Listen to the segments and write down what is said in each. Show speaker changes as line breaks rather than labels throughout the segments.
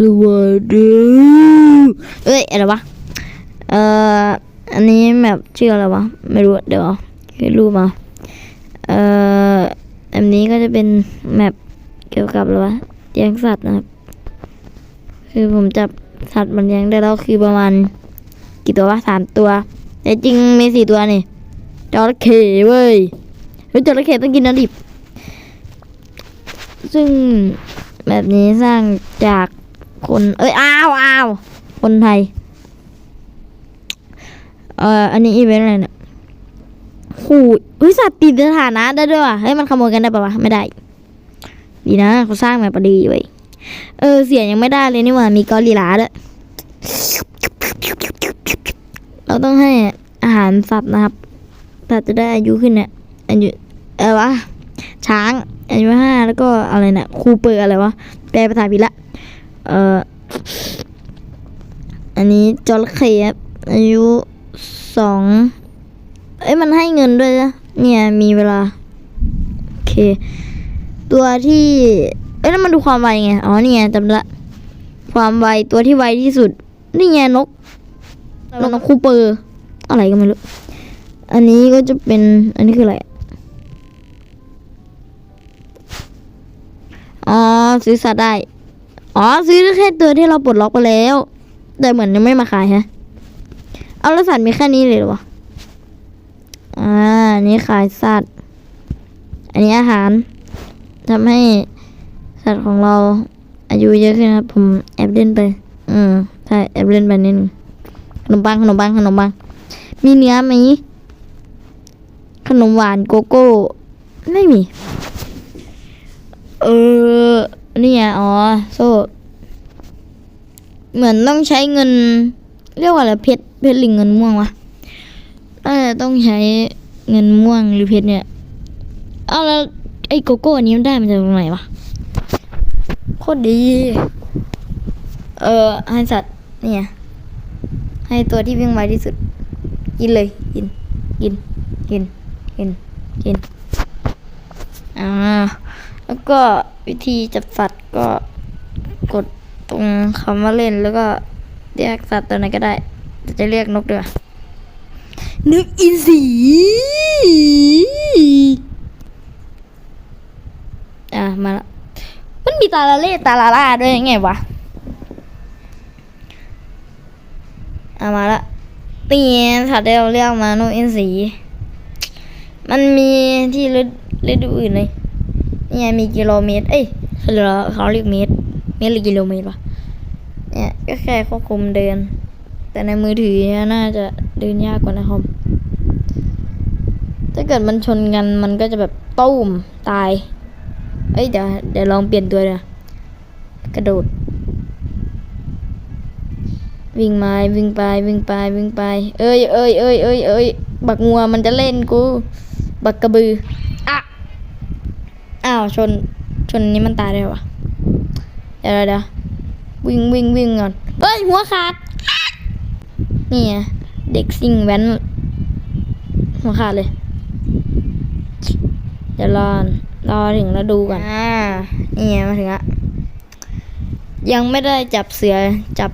สวัสดีเอ้ยอะไรวะ เอ่อ อันนี้แบบชื่ออะไรวะ ไม่รู้ เดี๋ยวคือรูปมา เอ่อ อันนี้ก็จะเป็นแมปเกี่ยวกับอะไรวะเลี้ยงสัตว์นะครับ คือผมจับสัตว์มันเลี้ยงได้แล้วคือประมาณ กี่ตัววะสามตัว แต่จริงมีสี่ตัวนี่จระเข้เว้ยเฮ้ยจระเข้ต้องกินน้ำดิบ ซึ่งแบบนี้สร้างจาก คนเอ้ยอ้าวอ้าวคนไทย เอ่ออันนี้อีเวนต์อะไรเนี่ยหูยเฮ้ยสัตว์ติดสถานะได้ด้วยว่ะเฮ้ยมันขโมยกันได้ปะวะไม่ได้ ดีนะเขาสร้างมาประดีเว้ยเออเสียงยังไม่ได้เลยนี่หว่ามีกอริลลาด้วยเราต้องให้อาหารสัตว์นะครับสัตว์จะได้อายุขึ้นเนี่ยอายุเออวะช้างอายุห้าแล้วก็อะไรนะคูเปอร์อะไรวะแปลภาษาผิดละ เอ่อ อันนี้จระเข้ครับอายุสอง เอ้ยมันให้เงินด้วยนะเนี่ยมีเวลา โอเค ตัวที่ เอ้ยแล้วมันดูความไวไง อ๋อนี่ไงจำละ ความไวตัวที่ไวที่สุด นี่ไงนก นกคูเปอร์ อะไรก็ไม่รู้ อันนี้ก็จะเป็น อันนี้คืออะไร อ๋อซื้อสัตว์ได้ อ๋อซื้อแค่ตัวที่เราปลดล็อกไปแล้ว แต่เหมือนยังไม่มาขายฮะ เอาแล้วสัตว์มีแค่นี้เลยหรออ่าอันนี้ขายสัตว์ อันนี้อาหารทำให้สัตว์ของเราอายุเยอะขึ้นครับ ผมแอบเล่นไป อืมใช่แอบเล่นไปนิดนึงขนมปังขนมปังขนมปังมีเนื้อไหมขนมหวานโกโก้ ไม่มี เออ นี่ไงอ๋อโซ่เหมือนต้องใช้เงิน เรียกว่าอะไรเพชรเพชรหรือเงินม่วงวะน่าจะต้องใช้เงินม่วงหรือเพชรเนี่ยเอาแล้วไอ้โกโก้อันนี้มันได้มาจากตรงไหนวะโคตรดี เออให้สัตว์เนี่ยให้ตัวที่วิ่งไวที่สุด กินเลยกินกินกินกินกินอ่า แล้วก็วิธีจับสัตว์ก็กดตรงคำว่าเล่นแล้วก็เรียกสัตว์ตัวไหนก็ได้แต่จะเรียกนกด้วยนึกอินสีอะมาละมันมีตาลาเล่ตาลาล่าด้วยไงวะอะมาละนี่ไงสัตว์ที่เราเรียกมานกอินสี มันมีที่ฤดฤดูอื่นเลย นี่ไงมีกิโลเมตร เอ้ยเขาเรียกเขาเรียกเมตร เมตรหรือกิโลเมตรวะเนี่ยก็แค่ควบคุมเดิน แต่ในมือถือน่าจะเดินยากกว่าในคอมถ้าเกิดมันชนกันมันก็จะแบบตุ้มตาย เอ้ยเดี๋ยวเดี๋ยวลองเปลี่ยนตัวเลยกระโดด วิ่งมาวิ่งไปวิ่งไปวิ่งไป เอ้ยเอ้ยเอ้ยเอ้ยเอ้ยบักงัวมันจะเล่นกู บักกระบืออะอ้าวชนชนนี้มันตายได้เหรอวะเดี๋ยวเดี๋ยวเดี๋ยววิ่งวิ่งวิ่งก่อนเอ้ยหัวขาดนี่ไงเด็กซิ่งแว้นหัวขาดเลยเดี๋ยวรอรอถึงแล้วดูก่อนอ่านี่ไงมาถึงละยังไม่ได้จับเสือจับ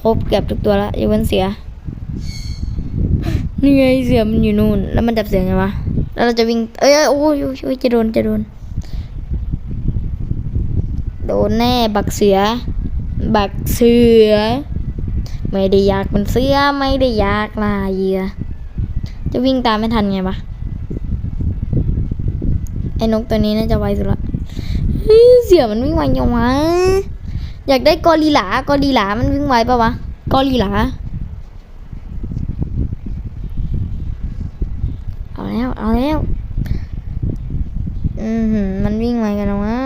ครบเกือบทุกตัวแล้วยกเว้นเสือนี่ไงเสือมันอยู่นู่น แล้วมันจับเสือไงวะแล้วเราจะวิ่งเอ้ยเอ้ยโอ้ยโอ้ยโอ้ยจะโดนจะโดนโด นแน่บักเสือ บักเสือ ไม่ได้อยากเป็นเสือไม่ได้อยากลาเหยื่อจะวิ่งตามไม่ทันไงวะไอ้นกตัวนี้น่าจะไวสุดละเฮ้ยเสือมันวิ่งไวยังวะอยากได้กอริลลากอริลลามันวิ่งไวปะวะกอริลลาเอาแล้วเอาแล้วอือหือมันวิ่งไวกันนะวะ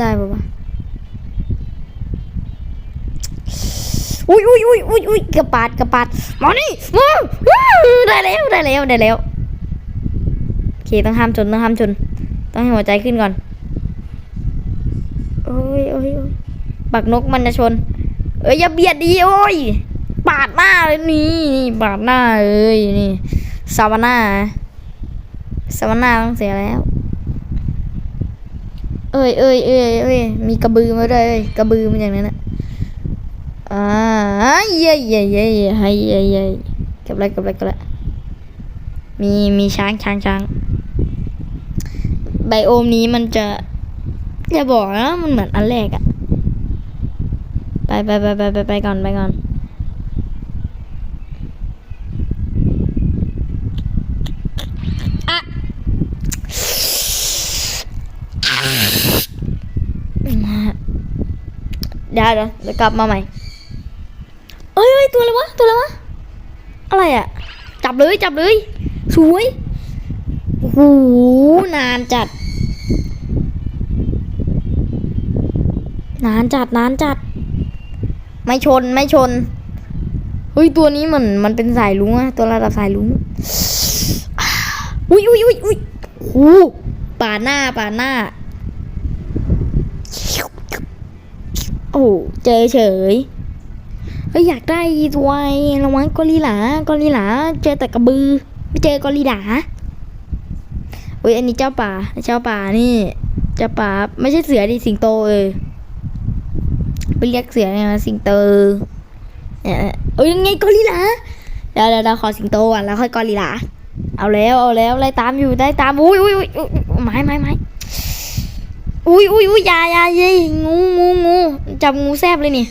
ได้ปะวะอุ้ยอุ้ยอุ้ยอุ้ยอุ้ยกระปาดกระปาดมานี่มาได้แล้วได้แล้วได้แล้วโอเคต้องห้ามชนต้องห้ามชน ต้องให้หัวใจขึ้นก่อนโอ้ยโอ้ยโอ้ยบักนกมันจะชน เอ้ยอย่าเบียดดีโอ้ยปาดหน้าเลยนี่นี่ปาดหน้าเอ้ยนี่ซาวาน่าซาวาน่าต้องเสียแล้ว เอ้ยเอ้ยเอ้ยเอ้ยมีกระบือมาด้วยเอ้ยกระบือมันอย่างนั้นอะอ่าเย้เย้เย้เย้ให้เย้เย้เก็บอะไรเก็บอะไรก็บอะไรมีมีช้างช้างช้างไบโอมนี้มันจะอย่าบอกนะมันเหมือนอันแรกอะไปไปไปไปไปไปก่อนไปก่อน เดี๋ยวเดี๋ยวเดี๋ยวกลับมาใหม่เอ้ยเอ้ยตัวอะไรวะตัวอะไรวะอะไรอะจับเลยจับเลยสวยโอ้โหนานจัด นานจัดนานจัด ไม่ชนไม่ชนเฮ้ยตัวนี้เหมือนมันเป็นสายลุงอะตัวระดับสายลุงอุ้ยอุ้ยอุ้ยอุ้ยโอ้ป่าหน้าป่าหน้า โอ้เจอเฉยเฮ้ยอยากได้ตัวไอ้ระวังกอริลลากอริลลาเจอแต่กระบือ ไม่เจอกอริลลาเฮ้ยอันนี้เจ้าป่าเจ้าป่านี่ เจ้าป่าไม่ใช่เสือดิสิงโตเออไปเรียกเสือไงมาสิงโตเนี่ยเอ้ยยังไงกอริลลาเดี๋ยวเดี๋ยวเดี๋ยวขอสิงโตก่อนแล้วค่อยกอริลลาเอาแล้วเอาแล้วไล่ตามอยู่ได้ตามอุ้ยอุ้ยอุ้ยไม้ไม้ไม้ อุ้ยอุ้ยอุ้ยยายาเย้ยงูงูงูจับงูแซบเลยนี่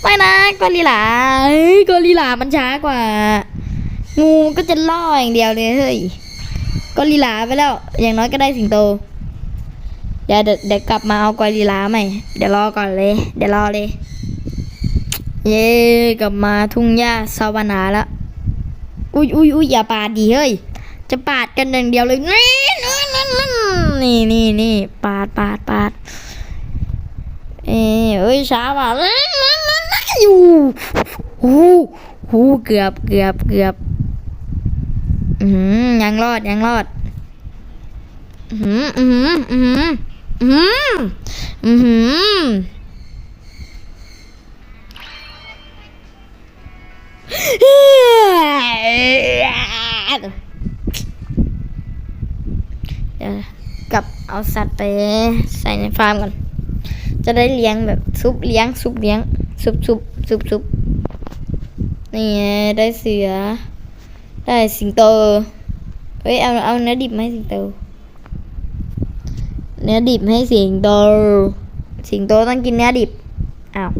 ไม่นะกอริลาเฮ้ยกอริลามันช้ากว่า งูก็จะล่ออย่างเดียวเลยเฮ้ยกอริลาไปแล้ว อย่างน้อยก็ได้สิงโตเดี๋ยวเดี๋ยวกลับมาเอากอริลาใหม่เดี๋ยวรอก่อนเลย เดี๋ยวรอเลย เย้กลับมาทุ่งหญ้าซาวานาแล้วอุ้ยอุ้ยอุ้ยอย่าปาดดิเฮ้ยจะปาดกันอย่างเดียวเลยนี่ นี่นี่นี่ปาดปาดปาดเอ้ยเอ้ยช้าว่ะอยู่หูหูเกือบเกือบเกือบอือหือยังรอดยังรอดอือหืออือหืออือหืออือหืออือหือ เดี๋ยวกลับ เอาสัตว์ไปใส่ในฟาร์มก่อน จะได้เลี้ยงแบบซุปเลี้ยงซุปเลี้ยงซุปซุปซุปซุปนี่ไงได้เสือ ได้สิงโต เฮ้ยเอาเอาเนื้อดิบมาให้สิงโต เนื้อดิบให้สิงโต สิงโตต้องกินเนื้อดิบ อ้าว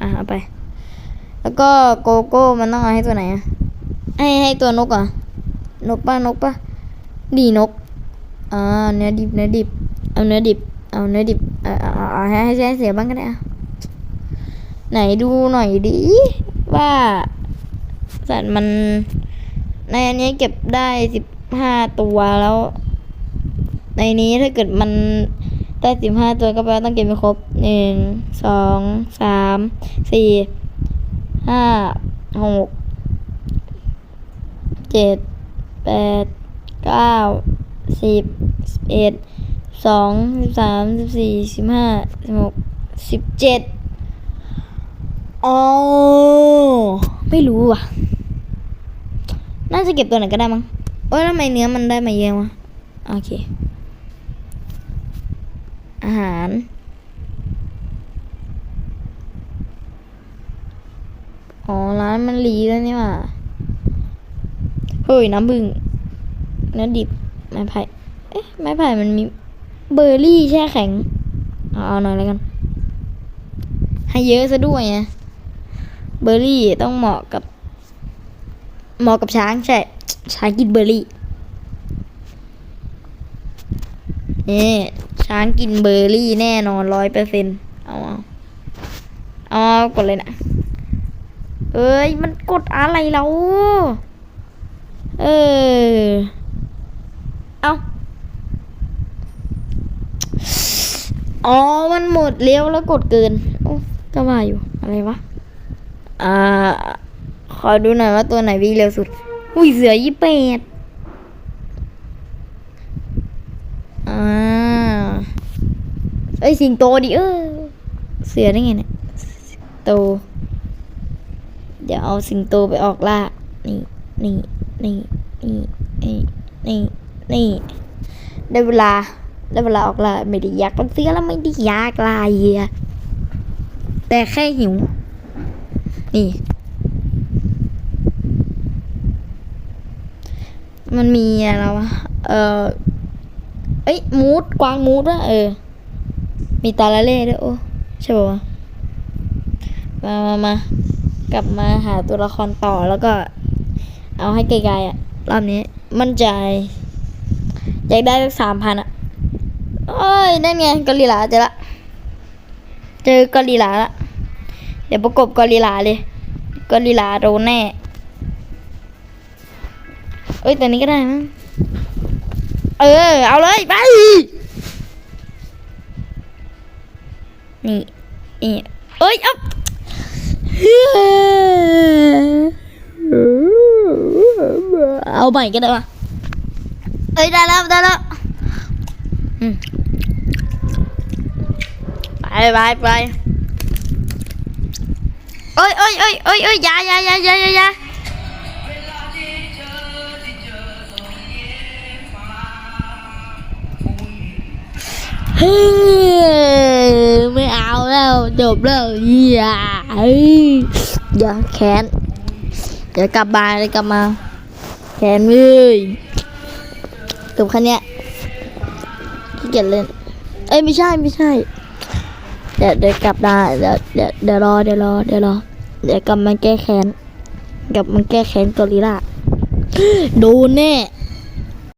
อะเอาไป แล้วก็โกโก้มันต้องเอาให้ตัวไหนอะให้ให้ตัวนกอะ นกป่ะนกป่ะดีนก อ่าเนื้อดิบเนื้อดิบ เอาเนื้อดิบ เอาเนื้อดิบ เออเอาเอาเอให้ให้เสียบ้างก็ได้อะไหนดูหน่อยดิว่าสัตว์มันในอันนี้เก็บได้สิบห้าตัวแล้ว ในนี้ถ้าเกิดมันได้สิบห้าตัวก็แปลว่าต้องเก็บไปครบหนึ่งสองสามสี่ห้าหกเจ็ดแปดเก้า สิบสิบเอ็ดสองสิบสามสิบสี่สิบห้าสิบหกสิบเจ็ดอ๋อไม่รู้ว่ะ น่าจะเก็บตัวไหนก็ได้มั้งเอ้ยทำไมเนื้อมันได้มาเยอะวะโอเค อาหารอ๋อร้านมันรีแล้วนี่ว่า เฮ้ย น้ำบึงเนื้อดิบ ไม้ไผ่ เอ๊ะ ไม้ไผ่มันมีเบอร์รี่แช่แข็ง เอาเอาหน่อยแล้วกัน ให้เยอะซะด้วยไงเบอร์รี่ต้องเหมาะกับ เหมาะกับช้างใช่ ช้างกินเบอร์รี่นี่ช้างกินเบอร์รี่แน่นอนร้อยเปอร์เซ็นต์เอาเอาเอาเอากดเลยนะ เอ้ย มันกดอะไรแล้ว เออ เอา อ๋อ มันหมดเร็วแล้วกดเกินโอ้ก็ว่าอยู่ อะไรวะ อ่า ขอดูหน่อยว่าตัวไหนวิ่งเร็วสุด อุ้ย เสือยี่แปดอ่า เอ้ย สิงโตดิเออ เสือได้ไงเนี่ยสิงโต เดี๋ยวเอาสิงโตไปออกล่า นี่ นี่ นี่ นี่ นี่ นี่นี่ได้เวลา แล้วเวลาออกล่าไม่ได้อยากเป็นเสือแล้วไม่ได้อยากลายเยียแต่แค่หิว นี่ มันมีอะไรวะ เออเอ้ยมูดกวางมูดวะเออ มีตาละเล่ด้วยโอ้ใช่ป่ะมามา มากลับมาหาตัวละครต่อแล้วก็ เอาให้ไกลๆอะ รอบนี้ มั่นใจ อยากได้สักสามพันอะ เอ้ย นั่นไงกอริลลาเจอละ เจอกอริลลาละ เดี๋ยวประกบกอริลลาเลย กอริลลาโดนแน่ เอ้ยตัวนี้ก็ได้มั้งเออ เอาเลย ไป นี่นี่เอ้ยเอาเอาใหม่ก็ได้ปะเอ้ยได้แล้วได้แล้วอืม ไปไปไปเอ้ยเอ้ยเอ้ยเอ้ยเอ้ยยายายายายายาเฮ้ยไม่เอาแล้วจบแล้วอย่าเฮ้ยอย่าแขนเดี๋ยวกลับบ้านเลยกลับมา แขนเลยจบแค่เนี้ยขี้เกียจเล่นเอ้ยไม่ใช่ไม่ใช่ ดี๋ยวเดี๋ยวกลับได้เดี๋ยวเดี๋ยวเดี๋ยวรอเดี๋ยวรอเดี๋ยวรอเดี๋ยวกลับมาแก้แค้นกลับมาแก้แค้นกอริล่าโดนแน่